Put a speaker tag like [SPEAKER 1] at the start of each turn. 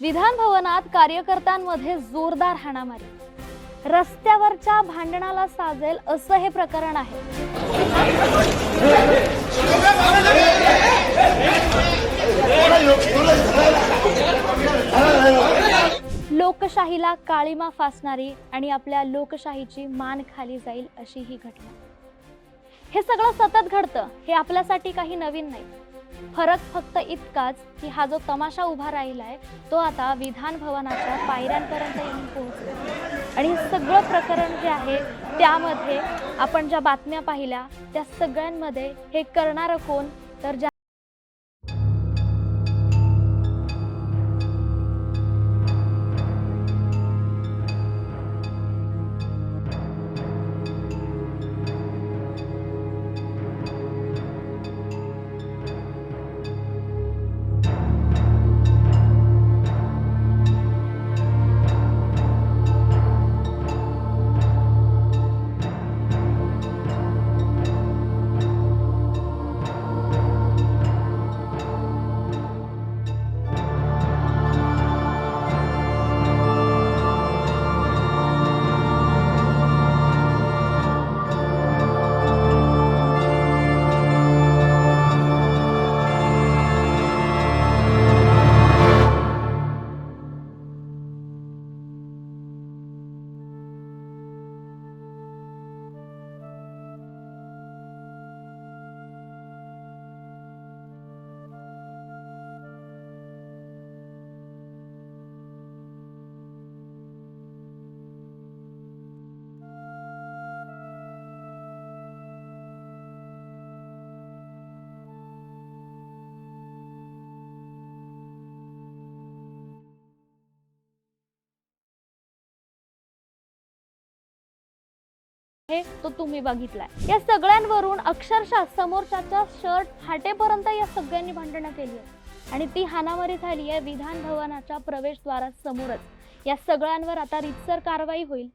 [SPEAKER 1] विधान भवनात कार्यकर्त्यांमध्ये जोरदार हाणामारी. रस्त्यावरच्या भांडणाला साजेल असं हे प्रकरण आहे. लोकशाहीला काळीमा फासणारी आणि आपल्या लोकशाहीची मान खाली जाईल अशी ही घटना. हे सगळं सतत घडतं हे आपल्यासाठी काही नवीन नाही. फरक फक्त इतकाच की हा जो तमाशा उभा राहिलाय तो आता विधान भवनाच्या पायऱ्यांपर्यंत येऊन पोहोचतो आणि हे सगळं प्रकरण जे आहे त्यामध्ये आपण ज्या बातम्या पाहिल्या त्या सगळ्यांमध्ये हे करणारं कोण? तर ज्या आहे तो तुम्ही बघितलाय. या सगळ्यांवरून अक्षरशः समोरच्याचा शर्ट फाटेपर्यंत या सगळ्यांनी भांडणं केली आहे आणि ती हानामारी झाली आहे विधान भवनाच्या प्रवेशद्वारासमोरच. या सगळ्यांवर आता रितसर कारवाई होईल.